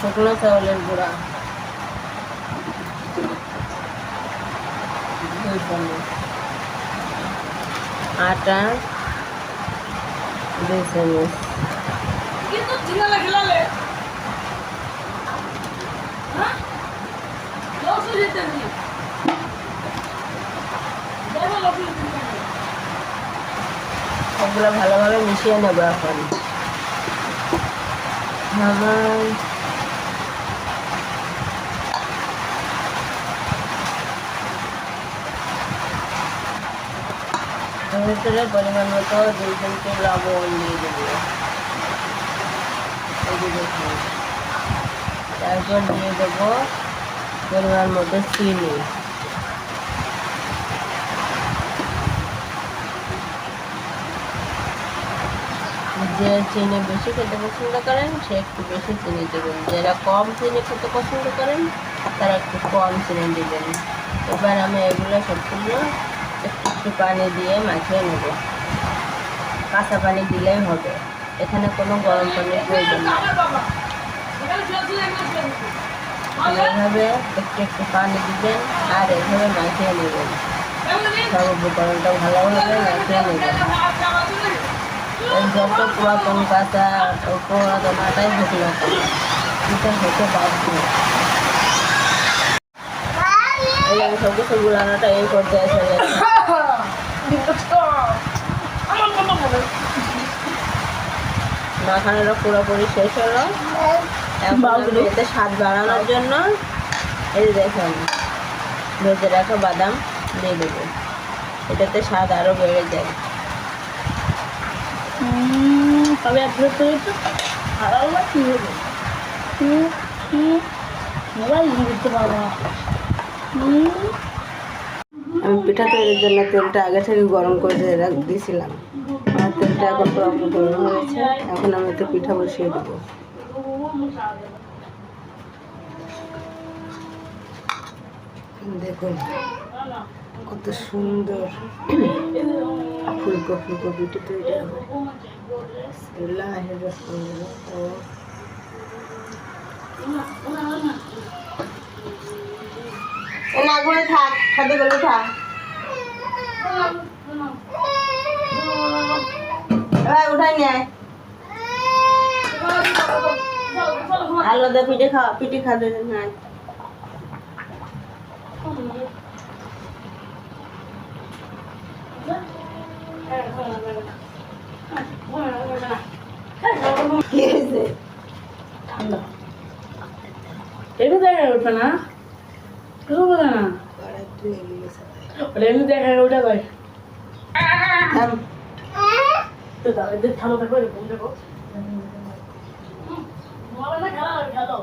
শুকনো চাউলের গুঁড়া। আটা দুই চামচ। হ্যাঁ? সবগুলো ভালোভাবে মিশিয়ে নেব এখন। আমার ভিতরে পরিমাণ মতো দুই চামচি লবণ দিয়ে দেবো। তারপর দিয়ে দেবো পরিমাণ মতো চিনি। যে চিনি বেশি খেতে পছন্দ করেন, সে একটু বেশি চিনি দেবেন। যারা কম চিনি খেতে পছন্দ করেন, তারা একটু কম চিনি দেবেন। এবার আমি এগুলো সবগুলো একটু একটু পানি দিয়ে মাখিয়ে নেব। কাঁচা পানি দিলেই হবে। এখানে কোনো গরম পানির প্রয়োজন নেই। খেলছিল একটা একটু পানি দিবেন আর এভাবে মাখিয়ে নেবেন। সব উপকরণটা ভালোভাবে মাখিয়ে নেবেন। যত পুরাতন কাঁচা পুরাতন আটাই হোক না পিঠা হতে বাধ্য। আমি সব কিছু গুলানোটা এই পর্যায়ে চলে গেছে। মাখানোটা পুরোপুরি শেষ হলো। এখন এতে স্বাদ বাড়ানোর জন্য এই দেখুন ভেজে রাখা বাদাম দিয়ে দেবো। এটাতে স্বাদ আরও বেড়ে যায়। তবে আপনি তো একটু খারাপ না কি হবে? মোবাইল দিতে পারব আমি পিঠা তৈরির জন্য তেলটা আগে থেকে গরম করে দিয়েছিলাম। আমার তেলটা এখন গরম হয়েছে এখন আমি এতে পিঠা বসিয়ে দেবো। দেখুন, কত সুন্দর ফুলকো ফুলকো পিঠে তৈরি হবে। এ না থাক খাতে গেলে থাক। উঠাই নিয়ে আলাদা পিঠে খাওয়া পিঠে নাই কি হয়েছে? ঠান্ডা এটা দেখা উঠবে না না। ধুয়ে গেছে। ওটা এমনি দেখা ওটা থাম। তো দাদা এদের দেখো এরকম দেখো মোবাইল না খেলা খেলো।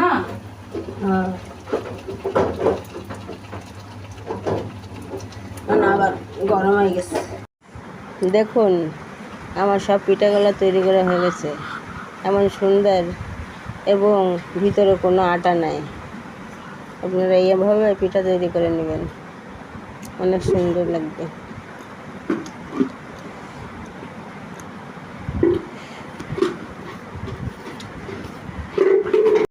না? হ্যাঁ। না, আবার গরম হয়ে গেছে। দেখুন, আমার সব পিঠাগুলো তৈরি করা হয়ে গেছে। এমন সুন্দর, এবং ভিতরে কোনো আটা নাই। আপনারা এইভাবে পিঠা তৈরি করে নেবেন। অনেক সুন্দর লাগবে।